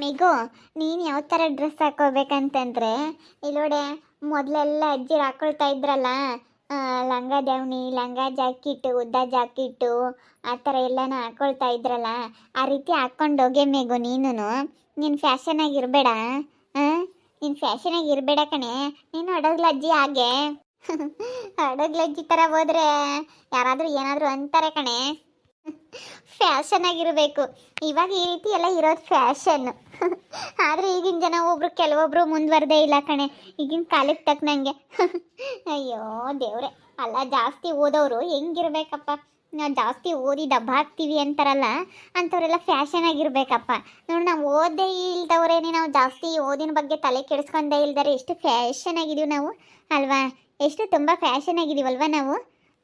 ಮಿಗು, ನೀನು ಯಾವ ಥರ ಡ್ರೆಸ್ ಹಾಕೋಬೇಕಂತಂದ್ರೆ ಇಲ್ಲೋಡೆ ಮೊದಲೆಲ್ಲ ಅಜ್ಜಿ ಹಾಕೊಳ್ತಾ ಇದ್ರಲ್ಲ ಲಂಗ ದಾವಣಿ ಲಂಗ ಜಾಕಿಟ್ಟು ಉದ್ದ ಜಾಕಿಟ್ಟು ಆ ಥರ ಎಲ್ಲನೂ ಹಾಕೊಳ್ತಾ ಇದ್ರಲ್ಲ, ಆ ರೀತಿ ಹಾಕ್ಕೊಂಡು ಹೋಗೆ ಮೇಗು ನೀನು ನೀನು ಫ್ಯಾಷನಾಗಿ ಇರಬೇಡ ನೀನು ಫ್ಯಾಷನಾಗಿ ಇರಬೇಡ ಕಣೆ. ನೀನು ಅಡಗ್ಲಜ್ಜಿ ಹಾಗೆ. ಅಡಗ್ಲಜ್ಜಿ ಥರ ಹೋದ್ರೆ ಯಾರಾದರೂ ಏನಾದರೂ ಅಂತಾರೆ ಕಣೆ. ಫ್ಯಾಷನ್ ಆಗಿರಬೇಕು. ಇವಾಗ ಈ ರೀತಿ ಎಲ್ಲ ಇರೋದು ಫ್ಯಾಷನ್ ಆದರೆ ಈಗಿನ ಜನ ಒಬ್ರು ಕೆಲವೊಬ್ರು ಮುಂದುವರೆದೇ ಇಲ್ಲ ಕಣೆ. ಈಗಿನ ಕಾಲಕ್ಕೆ ತಕ್ಕನಂಗೆ ಅಯ್ಯೋ, ದೇವ್ರೆ. ಅಲ್ಲ, ಜಾಸ್ತಿ ಓದೋರು ಹೆಂಗಿರ್ಬೇಕಪ್ಪ? ನಾವು ಜಾಸ್ತಿ ಓದಿ ದಬ್ಬ ಹಾಕ್ತೀವಿ ಅಂತಾರಲ್ಲ, ಅಂಥವರೆಲ್ಲ ಫ್ಯಾಷನ್ ಆಗಿರ್ಬೇಕಪ್ಪ. ನೋಡಿ, ನಾವು ಓದೇ ಇಲ್ದವ್ರೇನೆ ನಾವು ಜಾಸ್ತಿ ಓದಿನ ಬಗ್ಗೆ ತಲೆ ಕೆಡಿಸ್ಕೊಂಡೇ ಇಲ್ದಾರೆ, ಎಷ್ಟು ಫ್ಯಾಷನ್ ಆಗಿದೀವಿ ನಾವು? ಅಲ್ವಾ? ಎಷ್ಟು ತುಂಬ ಫ್ಯಾಷನ್ ಆಗಿದೀವಲ್ವ ನಾವು?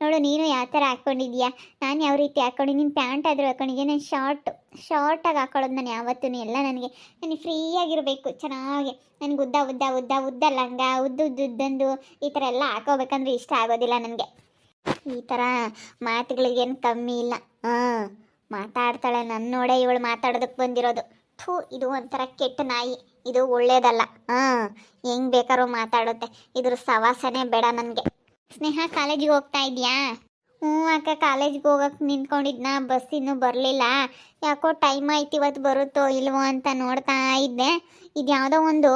ನೋಡು, ನೀನು ಯಾವ ಥರ ಹಾಕ್ಕೊಂಡಿದ್ಯಾ ನಾನು ಯಾವ ರೀತಿ ಹಾಕ್ಕೊಂಡು ನಿನ್ನ ಪ್ಯಾಂಟ್ ಆದರೂ ಹಾಕೊಂಡಿದ್ಯಾ? ನಾನು ಶಾರ್ಟ್ ಶಾರ್ಟಾಗಿ ಹಾಕೊಳ್ಳೋದು ನಾನು ಯಾವತ್ತೂ ಎಲ್ಲ ನನಗೆ. ನನಗೆ ಫ್ರೀಯಾಗಿರಬೇಕು, ಚೆನ್ನಾಗಿ. ನನಗೆ ಉದ್ದ ಉದ್ದ ಉದ್ದ ಉದ್ದ ಲಂಗ, ಉದ್ದು ಉದ್ದು, ಉದ್ದಂದು ಈ ಥರ ಎಲ್ಲ ಹಾಕೋಬೇಕಂದ್ರೆ ಇಷ್ಟ ಆಗೋದಿಲ್ಲ ನನಗೆ. ಈ ಥರ ಮಾತುಗಳಿಗೇನು ಕಮ್ಮಿ ಇಲ್ಲ. ಹಾಂ, ಮಾತಾಡ್ತಾಳೆ ನನ್ನ ನೋಡೇ, ಇವಳು ಮಾತಾಡೋದಕ್ಕೆ ಬಂದಿರೋದು. ಥೂ, ಇದು ಒಂಥರ ಕೆಟ್ಟ ನಾಯಿ. ಇದು ಒಳ್ಳೇದಲ್ಲ. ಹಾಂ, ಹೆಂಗೆ ಬೇಕಾದ್ರೂ ಮಾತಾಡುತ್ತೆ. ಇದ್ರ ಸವಾಸನೆ ಬೇಡ ನನಗೆ. ಸ್ನೇಹ, ಕಾಲೇಜಿಗೆ ಹೋಗ್ತಾ ಇದೆಯಾ? ಹ್ಞೂ ಅಕ್ಕ, ಕಾಲೇಜ್ಗೆ ಹೋಗಕ್ಕೆ ನಿಂತ್ಕೊಂಡಿದ್ನ. ಬಸ್ ಇನ್ನೂ ಬರಲಿಲ್ಲ. ಯಾಕೋ ಟೈಮ್ ಆಯ್ತು ಇವತ್ತು ಬರುತ್ತೋ ಇಲ್ವೋ ಅಂತ ನೋಡ್ತಾ ಇದ್ದೆ. ಇದು ಯಾವುದೋ ಒಂದು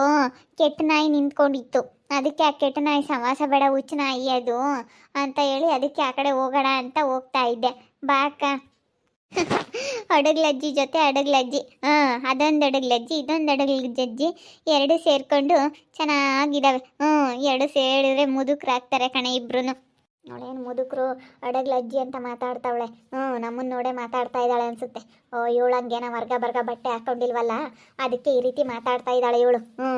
ಕೆಟ್ಟ ನಾಯಿ ನಿಂತ್ಕೊಂಡಿತ್ತು. ಅದಕ್ಕೆ ಆ ಕೆಟ್ಟ ನಾಯಿ ಸವಾಸ ಬೇಡ, ಹುಚ್ಚು ನಾಯಿ ಅದು ಅಂತ ಹೇಳಿ ಅದಕ್ಕೆ ಆ ಕಡೆ ಹೋಗೋಣ ಅಂತ ಹೋಗ್ತಾ ಇದ್ದೆ. ಬಾ ಅಕ್ಕ. ಅಡಗ್ಲಜ್ಜಿ ಜೊತೆ ಅಡಗ್ಲಜ್ಜಿ ಹಾಂ, ಅದೊಂದು ಅಡಗ್ಲಜ್ಜಿ ಇದೊಂದು ಅಡಗ್ಲಜ್ಜಿ ಎರಡು ಸೇರಿಕೊಂಡು ಚೆನ್ನಾಗಿದ್ದಾವೆ ಹ್ಞೂ ಎರಡು ಸೇರಿದ್ರೆ ಮುದುಕರಾಗ್ತಾರೆ ಕಣೆ ಇಬ್ರು ನೋಡೇನು ಮುದುಕರು ಅಡಗ್ಲಜ್ಜಿ ಅಂತ ಮಾತಾಡ್ತಾವಳೆ. ಹ್ಞೂ ನಮ್ಮನ್ನ ನೋಡೇ ಮಾತಾಡ್ತಾ ಇದ್ದಾಳೆ ಅನ್ಸುತ್ತೆ. ಓ ಇವಳಂಗೇನ ವರ್ಗ ಬರ್ಗ ಬಟ್ಟೆ ಹಾಕೊಂಡಿಲ್ವಲ್ಲ? ಅದಕ್ಕೆ ಈ ರೀತಿ ಮಾತಾಡ್ತಾ ಇದ್ದಾಳೆ ಇವಳು. ಹ್ಞೂ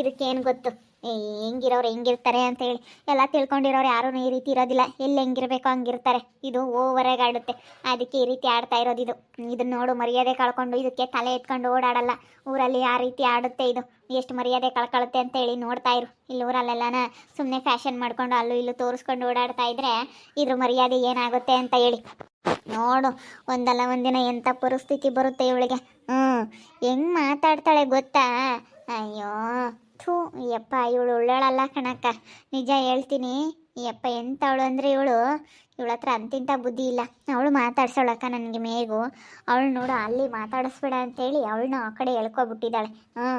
ಇದಕ್ಕೇನು ಗೊತ್ತು? ಹೆಂಗಿರೋರು ಹೆಂಗಿರ್ತಾರೆ ಅಂತ ಹೇಳಿ. ಎಲ್ಲ ತಿಳ್ಕೊಂಡಿರೋರು ಯಾರೂ ಈ ರೀತಿ ಇರೋದಿಲ್ಲ. ಎಲ್ಲಿ ಹೆಂಗಿರ್ಬೇಕು ಹಂಗಿರ್ತಾರೆ. ಇದು ಓವರಾಗಿ ಆಡುತ್ತೆ ಅದಕ್ಕೆ ಈ ರೀತಿ ಆಡ್ತಾ ಇರೋದು ಇದು. ಇದನ್ನ ನೋಡು, ಮರ್ಯಾದೆ ಕಳ್ಕೊಂಡು ಇದಕ್ಕೆ ತಲೆ ಎತ್ಕೊಂಡು ಓಡಾಡಲ್ಲ. ಊರಲ್ಲಿ ಆ ರೀತಿ ಆಡುತ್ತೆ ಇದು. ಎಷ್ಟು ಮರ್ಯಾದೆ ಕಳ್ಕೊಳುತ್ತೆ ಅಂತ ಹೇಳಿ ನೋಡ್ತಾ ಇರು. ಇಲ್ಲಿ ಊರಲ್ಲೆಲ್ಲನ ಸುಮ್ಮನೆ ಫ್ಯಾಷನ್ ಮಾಡ್ಕೊಂಡು ಅಲ್ಲೂ ಇಲ್ಲೂ ತೋರಿಸ್ಕೊಂಡು ಓಡಾಡ್ತಾ ಇದ್ರೆ ಇದ್ರ ಮರ್ಯಾದೆ ಏನಾಗುತ್ತೆ ಅಂತ ಹೇಳಿ. ನೋಡು, ಒಂದಲ್ಲ ಒಂದಿನ ಎಂಥ ಪರಿಸ್ಥಿತಿ ಬರುತ್ತೆ ಇವಳಿಗೆ. ಹ್ಞೂ ಹೆಂಗ್ ಮಾತಾಡ್ತಾಳೆ ಗೊತ್ತಾ? ಅಯ್ಯೋ. ಥೂ ಯಪ್ಪ, ಇವಳು ಒಳ್ಳೆಯಳಲ್ಲ ಕಣಕ್ಕ. ನಿಜ ಹೇಳ್ತೀನಿ. ಯಪ್ಪ, ಎಂಥವಳು ಅಂದರೆ ಇವಳು? ಇವಳ ಹತ್ರ ಅಂತಿಂತ ಬುದ್ಧಿ ಇಲ್ಲ. ಅವಳು ಮಾತಾಡ್ಸೋಳಕ್ಕ ನನಗೆ ಮೇಗು. ಅವಳು ನೋಡು, ಅಲ್ಲಿ ಮಾತಾಡಿಸ್ಬೇಡ ಅಂತೇಳಿ ಅವಳನ್ನ ಆ ಕಡೆ ಎಳ್ಕೊಬಿಟ್ಟಿದ್ದಾಳೆ. ಹ್ಞೂ,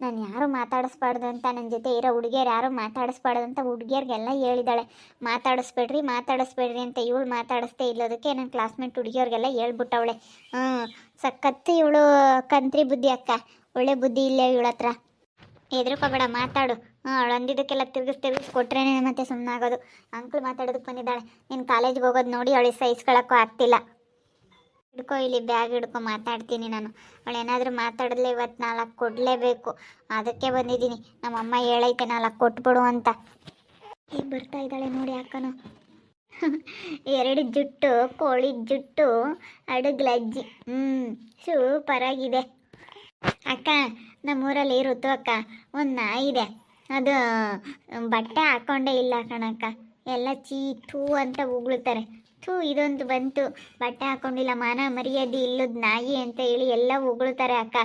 ನಾನು ಯಾರು ಮಾತಾಡಿಸ್ಬಾರ್ದು ಅಂತ, ನನ್ನ ಜೊತೆ ಇರೋ ಹುಡುಗಿಯರು ಯಾರು ಮಾತಾಡಿಸ್ಬಾರ್ದು ಅಂತ ಹುಡುಗಿಯರಿಗೆಲ್ಲ ಹೇಳಿದಾಳೆ ಮಾತಾಡಿಸ್ಬೇಡ್ರಿ ಮಾತಾಡಿಸ್ಬೇಡ್ರಿ ಅಂತ ಇವಳು ಮಾತಾಡಿಸ್ತೇ ಇಲ್ಲೋದಕ್ಕೆ ನನ್ನ ಕ್ಲಾಸ್ಮೇಟ್ ಹುಡುಗಿಯವ್ರಿಗೆಲ್ಲ ಹೇಳ್ಬಿಟ್ಟವಳೆ. ಹ್ಞೂ, ಸಖತ್ತು ಇವಳು ಕಂತ್ರಿ ಬುದ್ಧಿ ಅಕ್ಕ. ಒಳ್ಳೆ ಬುದ್ಧಿ ಇಲ್ಲ ಇವಳ ಹತ್ರ. ಹೆದರ್ಕೋಬೇಡ ಮಾತಾಡು. ಹಾಂ ಅವಳು ಅಂದಿದ್ದಕ್ಕೆಲ್ಲ ತಿರ್ಗಿಸ್ ತಿರ್ಗಿಸ್ ಕೊಟ್ರೇನೆ ಮತ್ತೆ ಸುಮ್ಮನಾಗೋದು ಅಂಕಲ್ ಮಾತಾಡೋದಕ್ಕೆ ಬಂದಿದ್ದಾಳೆ. ನೀನು ಕಾಲೇಜ್ಗೆ ಹೋಗೋದು ನೋಡಿ ಅವಳಿಗೆ ಸಹಿಸ್ಕೊಳ್ಳೋಕ್ಕೂ ಆಗ್ತಿಲ್ಲ. ಹಿಡ್ಕೊ ಇಲ್ಲಿ ಬ್ಯಾಗ್ ಹಿಡ್ಕೊ, ಮಾತಾಡ್ತೀನಿ ನಾನು. ಅವಳು ಏನಾದರೂ ಮಾತಾಡಿದ್ಲೆ ಇವತ್ತು ನಾಲ್ಕು ಕೊಡಲೇಬೇಕು. ಅದಕ್ಕೆ ಬಂದಿದ್ದೀನಿ. ನಮ್ಮಮ್ಮ ಹೇಳೈತೆ ನಾಲ್ಕು ಕೊಟ್ಬಿಡು ಅಂತ. ಈಗ ಬರ್ತಾ ಇದ್ದಾಳೆ ನೋಡಿ ಅಕ್ಕನು. ಎರಡು ಜುಟ್ಟು, ಕೋಳಿ ಜುಟ್ಟು ಅಡುಗ್ಲಜ್ಜಿ ಹ್ಞೂ ಸೂಪರ್ ಆಗಿದೆ ಅಕ್ಕ ನಮ್ಮೂರಲ್ಲಿ ಋತು ಅಕ್ಕ. ಒಂದು ನಾಯಿ ಇದೆ. ಅದು ಬಟ್ಟೆ ಹಾಕೊಂಡೇ ಇಲ್ಲ ಕಣಕ್ಕ. ಎಲ್ಲ ಚೀ ಥೂ ಅಂತ ಉಗುಳ್ತಾರೆ. ಥೂ, ಇದೊಂದು ಬಂತು. ಬಟ್ಟೆ ಹಾಕೊಂಡಿಲ್ಲ. ಮಾನ ಮರ್ಯಾದೆ ಇಲ್ಲದ ನಾಯಿ ಅಂತ ಹೇಳಿ ಎಲ್ಲ ಉಗುಳ್ತಾರೆ ಅಕ್ಕ.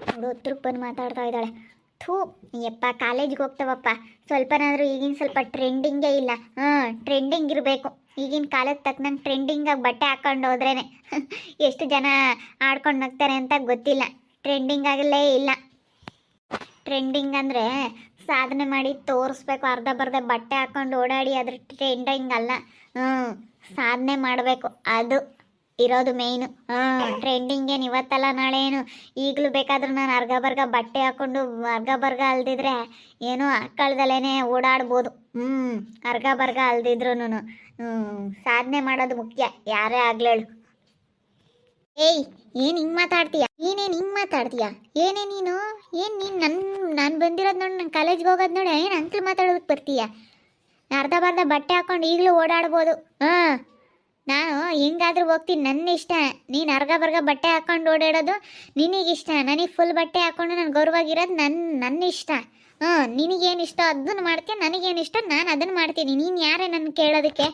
ನೋಡು ಹತ್ರಕ್ಕೆ ಬಂದು ಮಾತಾಡ್ತಾ ಇದ್ದಾಳೆ. ಥೂ ಯಪ್ಪ, ಕಾಲೇಜ್ಗೆ ಹೋಗ್ತಾವಪ್ಪ. ಸ್ವಲ್ಪನಾದರೂ ಈಗಿನ ಸ್ವಲ್ಪ ಟ್ರೆಂಡಿಂಗೇ ಇಲ್ಲ. ಹಾಂ, ಟ್ರೆಂಡಿಂಗ್ ಇರಬೇಕು. ಈಗಿನ ಕಾಲದ ತಕ್ಕನಂಗೆ ಟ್ರೆಂಡಿಂಗಾಗಿ ಬಟ್ಟೆ ಹಾಕ್ಕೊಂಡು ಹೋದ್ರೇ ಎಷ್ಟು ಜನ ಆಡ್ಕೊಂಡು ನಗ್ತಾರೆ ಅಂತ ಗೊತ್ತಿಲ್ಲ. ಟ್ರೆಂಡಿಂಗ್ ಆಗಲೇ ಇಲ್ಲ. ಟ್ರೆಂಡಿಂಗ್ ಅಂದರೆ ಸಾಧನೆ ಮಾಡಿ ತೋರಿಸ್ಬೇಕು, ಅರ್ಧ ಬರ್ಧ ಬಟ್ಟೆ ಹಾಕೊಂಡು ಓಡಾಡಿ ಅದ್ರ ಟ್ರೆಂಡಿಂಗ್ ಅಲ್ಲ. ಹ್ಞೂ, ಸಾಧನೆ ಮಾಡಬೇಕು. ಅದು ಇರೋದು ಮೇಯ್ನು ಹ್ಞೂ ಟ್ರೆಂಡಿಂಗ್ ಏನು ಇವತ್ತಲ್ಲ ನಾಳೆ ಏನು ಈಗಲೂ ಬೇಕಾದ್ರೂ ನಾನು ಅರ್ಗ ಬರ್ಗ ಬಟ್ಟೆ ಹಾಕ್ಕೊಂಡು ಅರ್ಗ ಬರ್ಗ ಅಲ್ದಿದ್ರೆ ಏನು ಕಳ್ದಲೇನೆ ಓಡಾಡ್ಬೋದು. ಹ್ಞೂ ಅರ್ಗ ಬರ್ಗ ಅಲ್ದಿದ್ರು ಸಾಧನೆ ಮಾಡೋದು ಮುಖ್ಯ. ಯಾರೇ ಆಗ್ಲೇಳು ಏಯ್, ಏನು ಹಿಂಗ್ ಮಾತಾಡ್ತೀಯ? ನೀನೇನು ಹಿಂಗ್ ಮಾತಾಡ್ತೀಯ? ಏನೇ ನೀನು? ಏನ್ ನೀನು ನನ್, ನಾನು ಬಂದಿರೋದ್ ನೋಡಿ ನನ್ನ ಕಾಲೇಜ್ಗೆ ಹೋಗೋದ್ ನೋಡಿ, ಏನ್ ಅಂಕಲ್ ಮಾತಾಡೋದಕ್ಕೆ ಬರ್ತೀಯ? ಅರ್ಧ ಬರ್ಧ ಬಟ್ಟೆ ಹಾಕೊಂಡು ಈಗಲೂ ಓಡಾಡ್ಬೋದು. ಹಾ. ನಾನು ಹೆಂಗಾದ್ರೂ ಹೋಗ್ತೀನಿ ನನ್ನ ಇಷ್ಟ. ನೀನು ಅರ್ಗ ಬರ್ಗ ಬಟ್ಟೆ ಹಾಕೊಂಡು ಓಡಾಡೋದು ನಿನಗಿಷ್ಟ ನನಗೆ ಫುಲ್ ಬಟ್ಟೆ ಹಾಕೊಂಡು ನಾನು ಗೌರವಾಗಿರೋದು ನನ್ನ ನನ್ನ ಇಷ್ಟ. ಹ್ಞೂ ನಿನಗೇನು ಇಷ್ಟ ಅದನ್ನು ಮಾಡ್ತೀನಿ ನನಗೇನು ಇಷ್ಟ? ನಾನು ಅದನ್ನು ಮಾಡ್ತೀನಿ. ನೀನು ಯಾರೇ ನನ್ನ ಕೇಳೋದಕ್ಕೆ?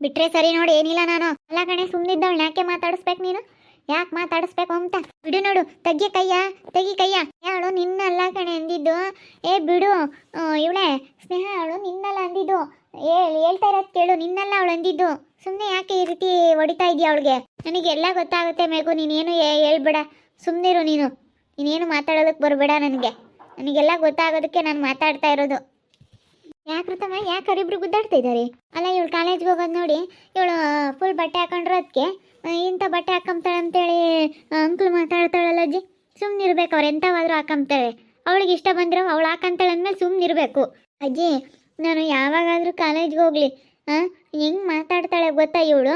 ಬಿಟ್ರೆ ಸರಿ ನೋಡಿ, ಏನಿಲ್ಲ ನಾನು. ಅಲ್ಲ ಕಣೆ ಸುಮ್ಮನಿದ್ದವಳು ಯಾಕೆ ಮಾತಾಡಿಸ್ಬೇಕು ನೀನು? ಯಾಕೆ ಮಾತಾಡಿಸ್ಬೇಕು ಅಂತ? ಬಿಡು ನೋಡು ತೆಗಿ ಕೈಯ ತೆಗಿ ಕೈಯ. ಯಾಳು ನಿನ್ನಲ್ಲ ಕಣೆ ಅಂದಿದ್ದು. ಏ, ಬಿಡು. ಇವಳೆ, ಸ್ನೇಹ, ಅವಳು ನಿನ್ನಲ್ಲ ಅಂದಿದ್ದು. ಏ, ಹೇಳ್ತಾ ಇರೋದು ಕೇಳು, ನಿನ್ನಲ್ಲ ಅವಳು ಅಂದಿದ್ದು. ಸುಮ್ಮನೆ ಯಾಕೆ ಈ ರೀತಿ ಹೊಡಿತಾ ಇದೀಯ ಅವಳಿಗೆ? ನನಗೆಲ್ಲ ಗೊತ್ತಾಗುತ್ತೆ ಮೇಗು ನೀನೇನು ಹೇಳ್ಬೇಡ. ಸುಮ್ಮನಿರು ನೀನು. ನೀನೇನು ಮಾತಾಡೋದಕ್ಕೆ ಬರಬೇಡ ನನಗೆ. ನನಗೆಲ್ಲ ಗೊತ್ತಾಗೋದಕ್ಕೆ ನಾನು ಮಾತಾಡ್ತಾ ಇರೋದು. ಯಾಕೆ ಋತಮ್ಮ ಯಾಕೆ ಅವರಿಬ್ರು ಗುದ್ದಾಡ್ತಾ ಇದ್ದಾರೆ ಅಲ್ಲ, ಇವಳು ಕಾಲೇಜ್ಗೆ ಹೋಗೋದು ನೋಡಿ, ಇವಳು ಫುಲ್ ಬಟ್ಟೆ ಹಾಕೊಂಡ್ರದಕ್ಕೆ ಇಂಥ ಬಟ್ಟೆ ಹಾಕೊಂತಾಳೆ ಅಂತೇಳಿ ಅಂಕಲ್ ಮಾತಾಡ್ತಾಳಲ್ಲ ಅಜ್ಜಿ. ಸುಮ್ಮನೆ ಇರಬೇಕು ಅವ್ರು, ಎಂಥವಾದರೂ ಹಾಕೊಂತಾಳೆ ಅವಳಿಗೆ ಇಷ್ಟ ಬಂದಿರೋ ಅವಳು ಹಾಕಂತಾಳೆ ಅಂದಮೇಲೆ ಸುಮ್ಮನೆ ಇರಬೇಕು ಅಜ್ಜಿ, ನಾನು ಯಾವಾಗಾದರೂ ಕಾಲೇಜ್ಗೆ ಹೋಗ್ಲಿ ಹಾಂ ಹೆಂಗೆ ಮಾತಾಡ್ತಾಳೆ ಗೊತ್ತಾ ಇವಳು?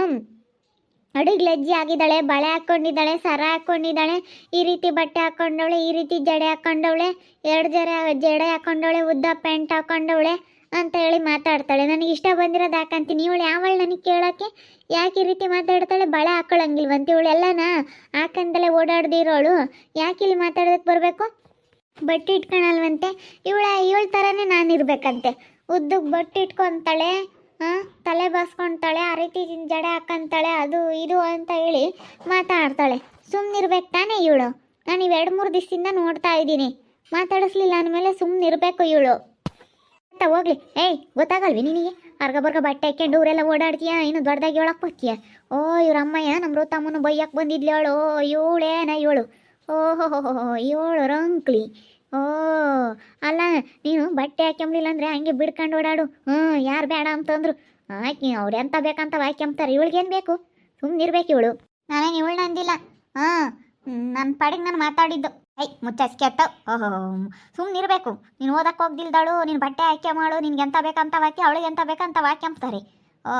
ಅಡುಗೆ ಲಜ್ಜಿ ಆಗಿದ್ದಾಳೆ, ಬಳೆ ಹಾಕ್ಕೊಂಡಿದ್ದಾಳೆ ಸರ ಹಾಕ್ಕೊಂಡಿದ್ದಾಳೆ ಈ ರೀತಿ ಬಟ್ಟೆ ಹಾಕ್ಕೊಂಡವಳೆ ಈ ರೀತಿ ಜಡೆ ಹಾಕ್ಕೊಂಡವಳೆ ಎರಡು ಜಡೆ ಜಡೆ ಹಾಕ್ಕೊಂಡವಳೆ ಉದ್ದ ಪ್ಯಾಂಟ್ ಹಾಕ್ಕೊಂಡವಳೆ ಅಂತ ಹೇಳಿ ಮಾತಾಡ್ತಾಳೆ. ನನಗೆ ಇಷ್ಟ ಬಂದಿರೋದು ಹಾಕಂತೀನಿ ಇವಳು ಯಾವಳು ನನಗೆ ಕೇಳೋಕ್ಕೆ? ಯಾಕೆ ಈ ರೀತಿ ಮಾತಾಡ್ತಾಳೆ? ಬಳೆ ಹಾಕೊಳ್ಳಂಗಿಲ್ವಂತ ಇವಳು ಎಲ್ಲನ? ಹಾಕಂದಲೇ ಓಡಾಡ್ದಿರೋಳು ಯಾಕೆ ಇಲ್ಲಿ ಮಾತಾಡೋದಕ್ಕೆ ಬರಬೇಕು? ಬಟ್ಟೆ ಇಟ್ಕೊಳಲ್ವಂತೆ? ಇವಳ ಇವಳ ಥರನೇ ನಾನು ಇರಬೇಕಂತೆ. ಉದ್ದಕ್ಕೆ ಬಟ್ಟೆ ಇಟ್ಕೊತಾಳೆ ಹಾಂ ತಲೆ ಬಾಸ್ಕೊತಾಳೆ, ಆ ರೀತಿ ಜಡೆ ಹಾಕಂತಾಳೆ, ಅದು ಇದು ಅಂತ ಹೇಳಿ ಮಾತಾಡ್ತಾಳೆ. ಸುಮ್ಮನಿರ್ಬೇಕು ತಾನೇ ಇವಳು? ನಾನು ಇವೆರಡು ಮೂರು ದಿವಸದಿಂದ ನೋಡ್ತಾ ಇದ್ದೀನಿ. ಮಾತಾಡಿಸ್ಲಿಲ್ಲ ಅಂದಮೇಲೆ ಸುಮ್ಮನಿರ್ಬೇಕು ಇವಳು. ಅಂತ ಹೋಗ್ಲಿ. ಏಯ್, ಗೊತ್ತಾಗಲ್ವಿ ನಿನಗೆ? ಅರ್ಗ ಬರ್ಗ ಬಟ್ಟೆ ಹಾಕೊಂಡು ಊರೆಲ್ಲ ಓಡಾಡ್ತೀಯ? ಇನ್ನು ದೊಡ್ಡದಾಗಿ ಹೇಳಕ್ಕೆ ಬರ್ತೀಯ ಓ ಇವ್ರ ಅಮ್ಮಯ್ಯ ನಮ್ಮ ರೋತಮ್ಮನ ಬೈಯಕ್ಕೆ ಬಂದಿದ್ಲೇಳು ಓ ಇವಳೇನ ಇವಳು ಓಹೋ ಇವಳು ರಂಕ್ಲಿ. ಓ, ಅಲ್ಲ, ನೀನು ಬಟ್ಟೆ ಹಾಕ್ಯಂಬ್ಲಿಲ್ಲ ಅಂದ್ರೆ ಹಂಗೆ ಬಿಡ್ಕೊಂಡು ಓಡಾಡು. ಹ್ಞೂ, ಯಾರು ಬೇಡ ಅಂತಂದ್ರು. ಹಾಕಿ ಅವ್ರು ಎಂತ ಬೇಕಂತ ಹಾಕ್ಯಂಬ್ತಾರೆ ಇವಳಿಗೇನು ಬೇಕು? ಸುಮ್ಮನಿರ್ಬೇಕು ಇವಳು. ನಾನೇನು ಇವಳನ್ನ ಅಂದಿಲ್ಲ. ಹಾಂ ನನ್ನ ಪಾಡಿಗೆ ನಾನು ಮಾತಾಡಿದ್ದು. ಐ ಮುಚ್ಚಸ್ಕೆ ಅತ್ತ ಓಹೋ ಸುಮ್ಮನಿರ್ಬೇಕು ನೀನು ಓದಕ್ಕೆ ಹೋಗ್ದಿಲ್ದಾಳು, ನೀನು ಬಟ್ಟೆ ಆಯ್ಕೆ ಮಾಡು, ನಿನ್ಗೆ ಎಂತ ಬೇಕಂತ ವಾಕ್ಯ, ಅವಳಿಗೆ ಎಂತ ಬೇಕಂತ ವಾಕ್ಯಂಬ್ತಾರೆ ಓ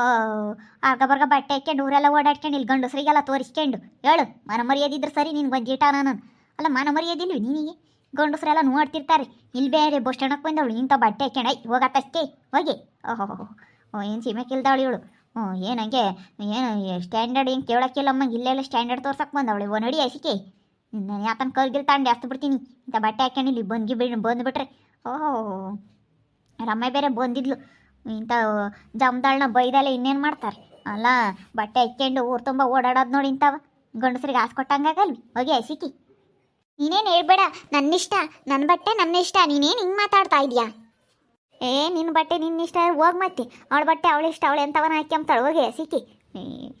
ಆಗ ಬರ್ಗ ಬಟ್ಟೆ ಹಾಕ್ಯಂಡು ಊರೆಲ್ಲ ಓಡಾಡ್ಕೊಂಡು ಇಲ್ಲಿ ಗಂಡಸ್ರಿಗೆಲ್ಲ ತೋರಿಸ್ಕೊಂಡು, ಹೇಳು, ಮನ ಮರ್ಯಾದಿದ್ರೆ ಸರಿ ನಿನ್ಗೆ ಒಂದು ಜೀಟ ನಾನು ಅಲ್ಲ, ಮನ ಮರ್ಯಾದಿಲ್ವಿ ನಿನಗೆ? ಗಂಡಸ್ರೆಲ್ಲ ನೋಡ್ತಿರ್ತಾರೆ. ಇಲ್ಲಿ ಬೇರೆ ಬಸ್ ಸ್ಟ್ಯಾಂಡಕ್ಕೆ ಬಂದವಳು, ಇಂಥ ಬಟ್ಟೆ ಹಾಕ್ಯಂಡು ಐ ಹೋಗತ್ತಷ್ಟೇ, ಹೋಗಿ. ಓಹೋ ಓ ಏನು ಸೀಮೆ ಕಿಲ್ದವಳು ಇವಳು. ಹ್ಞೂ ಏನಂಗೆ, ಏನು ಸ್ಟ್ಯಾಂಡರ್ಡ್ ಏನು ಕೇಳೋಕ್ಕಿಲ್ಲಮ್ಮ ಇಲ್ಲೆಲ್ಲ ಸ್ಟ್ಯಾಂಡರ್ಡ್ ತೋರ್ಸಕ್ಕೆ ಬಂದವಳು, ಓ, ನಡಿ ಐಸಿಕೆ. ನಾನು ಯಾತನ ಕರ್ಗಿಲ್ ತಗೊಂಡು ಜಾಸ್ತಿ ಬಿಡ್ತೀನಿ. ಇಂಥ ಬಟ್ಟೆ ಹಾಕ್ಯಂಡು ಇಲ್ಲಿ ಬಂದು ಬಿಡ್ ಬಂದುಬಿಟ್ರೆ. ಓಹೋ ರಮ್ಮ ಬೇರೆ ಬಂದಿದ್ಲು. ಇಂಥ ಜಮ್ದಾಳನ್ನ ಬೈದಲ್ಲೇ ಇನ್ನೇನು ಮಾಡ್ತಾರೆ? ಅಲ್ಲ ಬಟ್ಟೆ ಹಾಕ್ಯಂಡು ಊರು ತುಂಬ ಓಡಾಡೋದು ನೋಡಿ ಇಂಥವ. ಗಂಡಸ್ರಿಗೆ ಆಸೆ ಕೊಟ್ಟಂಗಾಗಲ್ವಿ ಹೋಗಿ ಹಸಿಕಿ ನೀನೇನು ಹೇಳ್ಬೇಡ. ನನ್ನಿಷ್ಟ ನನ್ನ ಬಟ್ಟೆ ನನ್ನ ಇಷ್ಟ ನೀನೇನು ಹಿಂಗೆ ಮಾತಾಡ್ತಾ ಇದೀಯಾ? ಏ ನಿನ್ನ ಬಟ್ಟೆ ನಿನ್ನ ಇಷ್ಟ ಹೋಗಿ ಮತ್ತೆ. ಅವಳ ಬಟ್ಟೆ ಅವಳಿಷ್ಟ ಅವಳು ಎಂಥವನ ಹಾಕ್ಯಂಬ್ತಾಳೆ. ಹೋಗಿ ಏ,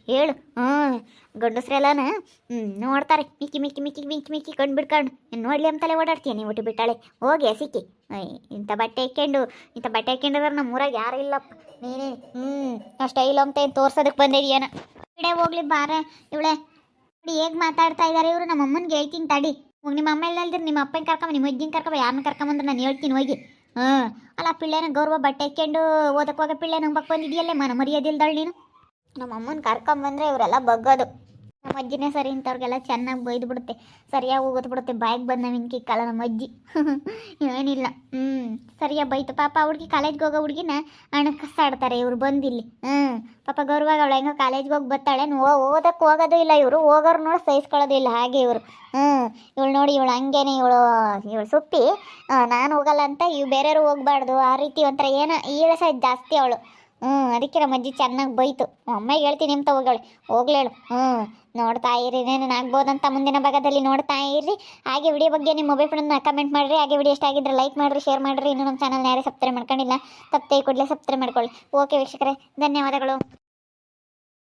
ಹೇಳು. ಹ್ಞೂ ಗಂಡಸ್ರೆಲ್ಲಾನ ಹ್ಞೂ ನೋಡ್ತಾರೆ. ಮಿಕ್ಕಿ ಮಿಕ್ಕಿ ಮಿಕ್ಕಿ ಮಿಕ್ಕಿ ಮಿಕ್ಕಿ ಕಣ್ಣು ಬಿಡ್ಕೊಂಡು. ನೋಡ್ಲಿ ಅಂತಲೇ ಓಡಾಡ್ತೀಯ ನೀವು ಊಟ ಬಿಟ್ಟಾಳೆ. ಹೋಗಿ ಸಿಕ್ಕಿ ಇಂಥ ಬಟ್ಟೆ ಹಾಕ್ಕೊಂಡು ಇಂಥ ಬಟ್ಟೆ ಹಾಕ್ಕೊಂಡಿದ್ರೆ ನಮ್ಮ ಯಾರು ಇಲ್ಲಪ್ಪ ನೀನೇ ಹ್ಞೂ ನಾ ಸ್ಟೈಲ್ ಅಂತ ಏನು ತೋರ್ಸೋದಕ್ಕೆ ಬಂದಿದೀಯನ? ಬಿಡೆ ಹೋಗ್ಲಿ ಬಾರ. ಇವಳೆ ನೋಡಿ ಹೇಗೆ ಮಾತಾಡ್ತಾ ಇದ್ದಾರೆ ಇವರು. ನಮ್ಮ ಅಮ್ಮನಿಗೆ ಹೇಳ್ತೀನಿ ತಡಿ. ಹೋಗಿ ನಿಮ್ಮ ಅಮ್ಮ ಇಲ್ಲಲ್ದಿರ ನಿಮ್ಮ ಅಪ್ಪನ ಕರ್ಕೊಂಬ, ನಿಮ್ಮ ಅಜ್ಜಿನ ಕರ್ಕೊಂಬ ಯಾರನ್ನ ಕರ್ಕೊಂಬಂದ್ರೆ ನಾನು ಹೇಳ್ತೀನಿ ಹೋಗಿ. ಹಾಂ ಅಲ್ಲ ಪಿಳ್ಳೆನ ಗೌರವ ಬಟ್ಟೆ ಹಾಕ್ಕೊಂಡು ಓದಕ್ಕೆ ಹೋಗೋ ಪಿಳ್ಳೆ ನಂಬಕ್ಕೆ ಬಂದಿದೆಯಲ್ಲೇ, ಮನ ಮರ್ಯಾದಿಲ್ದಳು ನೀನು? ನಮ್ಮ ಅಮ್ಮನ ಕರ್ಕೊಂಬಂದ್ರೆ ಇವರೆಲ್ಲ ಬಗ್ಗೋದು. ನಮ್ಮ ಅಜ್ಜಿನೇ ಸರಿ ಇಂಥವ್ರಿಗೆಲ್ಲ ಚೆನ್ನಾಗಿ ಬೈದು ಬಿಡುತ್ತೆ. ಸರಿಯಾಗಿ ಹೋಗೋದು ಬಿಡುತ್ತೆ. ಬಾಯಿಗೆ ಬಂದ ಮಿನ್ಕಿ ಕಾಲ ನಮ್ಮ ಅಜ್ಜಿ. ಏನಿಲ್ಲ. ಹ್ಞೂ ಸರಿಯಾಗಿ ಬೈತು. ಪಾಪ ಹುಡುಗಿ ಕಾಲೇಜ್ಗೆ ಹೋಗೋ ಹುಡುಗಿನ ಅಣ್ಣ ಕಸಾಡ್ತಾರೆ ಇವ್ರು ಬಂದಿಲ್ಲಿ. ಹ್ಞೂ ಪಾಪ ಗೌರವಾಗ ಅವಳು ಹೆಂಗೋ ಕಾಲೇಜ್ಗೆ ಹೋಗಿ ಬರ್ತಾಳೆ. ಓದಕ್ಕೆ ಹೋಗೋದು ಇಲ್ಲ ಇವರು. ಹೋಗೋರು ನೋಡಿ ಸಹಿಸ್ಕೊಳ್ಳೋದು ಹಾಗೆ ಇವರು. ಹ್ಞೂ ಇವಳು ನೋಡಿ, ಇವಳು ಹಂಗೇನೆ, ಇವಳು ಇವಳು ಸುಪ್ಪಿ ನಾನು ಹೋಗಲ್ಲ ಅಂತ ಇವು ಬೇರೆಯವರು ಹೋಗಬಾರ್ದು. ಆ ರೀತಿ ಒಂಥರ ಏನೋ ಈಳಸ ಜಾಸ್ತಿ ಅವಳು. ಹ್ಞೂ ಅದಕ್ಕೆ ನಮ್ಮ ಅಜ್ಜಿ ಚೆನ್ನಾಗಿ ಬೈತು. ಅಮ್ಮಗೆ ಹೇಳ್ತೀನಿ ಅಂತ ತಗೋಗಳು ಹೋಗ್ಲೇಳು ಹ್ಞೂ, ನೋಡ್ತಾ ಇರಿ, ಏನೇನು ಆಗ್ಬೋದಂತ ಮುಂದಿನ ಭಾಗದಲ್ಲಿ ನೋಡ್ತಾ ಇರಿ. ಹಾಗೆ ವಿಡಿಯೋ ಬಗ್ಗೆ ನಿಮ್ಮ ಮೊಬೈಲ್ ಫೋನ್ ಕಮೆಂಟ್ ಮಾಡಿರಿ. ಹಾಗೆ ವಿಡಿಯೋ ಇಷ್ಟ ಆಗಿದ್ರೆ ಲೈಕ್ ಮಾಡಿರಿ ಶೇರ್ ಮಾಡಿರಿ. ಇನ್ನು ನಮ್ಮ ಚಾನಲ್ನ ಯಾರೇ ಸಬ್ಸ್ಕ್ರೈಬ್ ಮಾಡ್ಕೊಂಡಿಲ್ಲ ತಪ್ಪೇ ಕೂಡಲೇ ಸಬ್ಸ್ಕ್ರೈಬ್ ಮಾಡ್ಕೊಳ್ಳಿ. ಓಕೆ ವೀಕ್ಷಕರೇ, ಧನ್ಯವಾದಗಳು.